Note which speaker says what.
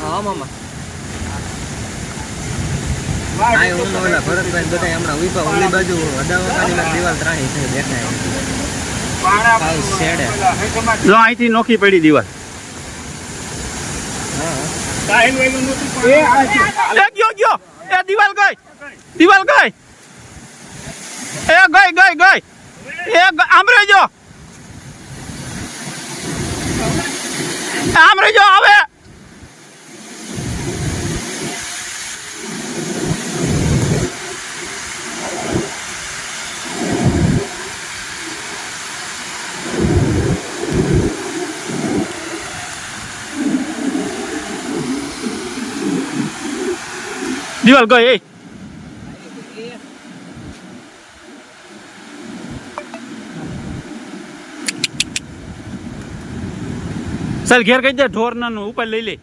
Speaker 1: હા મામા. આ હું ઓલા ભરતભાઈ બધા હમણાં ઊભા ઓલી બાજુ અદાવાકાની દિવાલ ત્રાણી છે દેખાય. શેડે.
Speaker 2: જો અહીંથી નોખી પડી દિવાલ. એ ગયો ગયો. એ દિવાલ ગઈ. દિવાલ ગઈ. એ ગઈ ગઈ ગઈ. એ ગ- આમ આમ રહેજો આવે દિવાલ ગઈ એ. ચાલ ઘેર કહી દે ઢોર ઉપર લઈ લે.